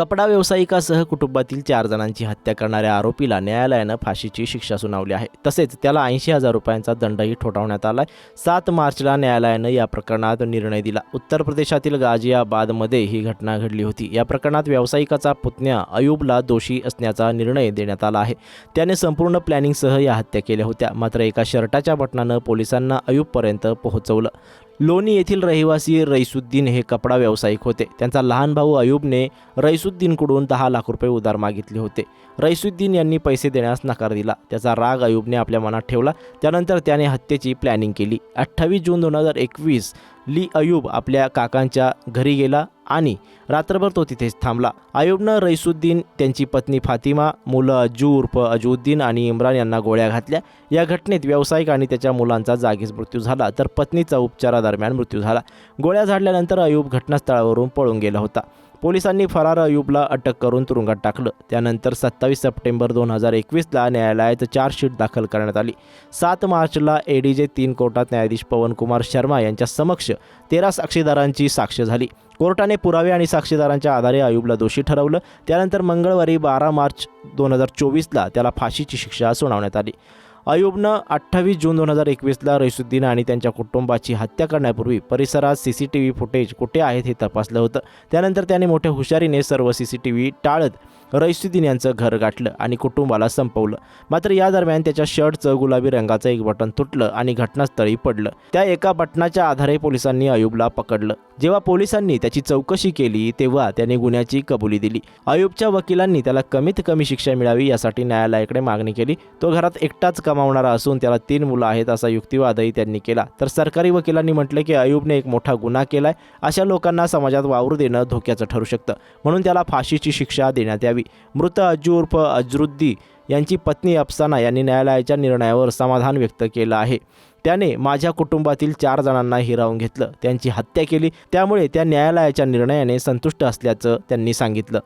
कपडा व्यावसायिकासह कुटुंबातील चार जणांची हत्या करणाऱ्या आरोपीला न्यायालयानं फाशीची शिक्षा सुनावली आहे. तसेच त्याला ऐंशी हजार रुपयांचा दंडही ठोठावण्यात आलाय. सात मार्चला न्यायालयानं या प्रकरणात निर्णय दिला. उत्तर प्रदेशातील गाझियाबादमध्ये ही घटना घडली होती. या प्रकरणात व्यावसायिकाचा पुतण्या अयूबला दोषी असण्याचा निर्णय देण्यात आला आहे. त्याने संपूर्ण प्लॅनिंगसह या हत्या केल्या होत्या. मात्र एका शर्टाच्या बटनानं पोलिसांना अयूबपर्यंत पोहोचवलं. लोणी येथील रहिवासी रईसुद्दीन हे कपडा व्यावसायिक होते. त्यांचा लहान भाऊ अयूबने रईसुद्दीनकडून दहा लाख रुपये उधार मागितले होते. रईसुद्दीन यांनी पैसे देण्यास नकार दिला. त्याचा राग अयूबने आपल्या मनात ठेवला. त्यानंतर त्याने हत्येची प्लॅनिंग केली. अठ्ठावीस जून दोन हजार एकवीस ली अयूब आपल्या काकांच्या घरी गेला. आणि रात्रभर तो तिथेच थांबला. अयूबनं रईसुद्दीन त्यांची पत्नी फातिमा मुलं अजू उर्फ अजूद्दीन आणि इम्रान यांना गोळ्या घातल्या. या घटनेत व्यावसायिक आणि त्याच्या मुलांचा जागीच मृत्यू झाला. तर पत्नीचा उपचारादरम्यान मृत्यू झाला. गोळ्या झाडल्यानंतर अयूब घटनास्थळावरून पळून गेला होता. पोलिसांनी फरार अयूबला अटक करून तुरुंगात टाकलं. त्यानंतर सत्तावीस सप्टेंबर दोन हजार एकवीसला न्यायालयात चार्जशीट दाखल करण्यात आली. सात मार्चला एडीजे तीन कोर्टात न्यायाधीश पवनकुमार शर्मा यांच्या समक्ष तेरा साक्षीदारांची साक्ष झाली. कोर्टाने पुरावे आणि साक्षीदारांच्या आधारे अयूबला दोषी ठरवलं. त्यानंतर मंगळवारी बारा मार्च दोन हजार चोवीसला त्याला फाशीची शिक्षा सुनावण्यात आली. अयुबनं अठ्ठावीस जून दोन हजार एकवीसला रईसुद्दीन आणि त्यांच्या कुटुंबाची हत्या करण्यापूर्वी परिसरात C C T V footage कुठे आहेत हे तपासलं होतं. त्यानंतर त्याने मोठ्या हुशारीने सर्व सी सी टी व्ही टाळत रईसुद्दीन यांचं घर गाठलं आणि कुटुंबाला संपवलं. मात्र या दरम्यान त्याच्या शर्टचं गुलाबी रंगाचं एक बटन तुटलं आणि घटनास्थळी पडलं. त्या एका बटनाच्या आधारे पोलिसांनी अयूबला पकडलं. जेव्हा पोलिसांनी त्याची चौकशी केली तेव्हा त्याने गुन्ह्याची कबुली दिली. अयूबच्या वकिलांनी त्याला कमीत कमी शिक्षा मिळावी यासाठी न्यायालयाकडे मागणी केली. तो घरात एकटाच कमावणारा असून त्याला तीन मुलं आहेत असा युक्तिवादही त्यांनी केला. तर सरकारी वकिलांनी म्हटलं की अयुबने एक मोठा गुन्हा केलाय अशा लोकांना समाजात वावरू देणं धोक्याचं ठरू शकतं. म्हणून त्याला फाशीची शिक्षा देण्यात यावी. मृत अज्जू उर्फ अजरुद्दी यांची पत्नी अफसाना यांनी न्यायालयाच्या निर्णयावर समाधान व्यक्त केलं आहे. त्याने माझ्या कुटुंबातील चार जणांना हिरावून घेतलं. त्यांची हत्या केली. त्यामुळे त्या न्यायालयाच्या निर्णयाने संतुष्ट असल्याचं त्यांनी सांगितलं.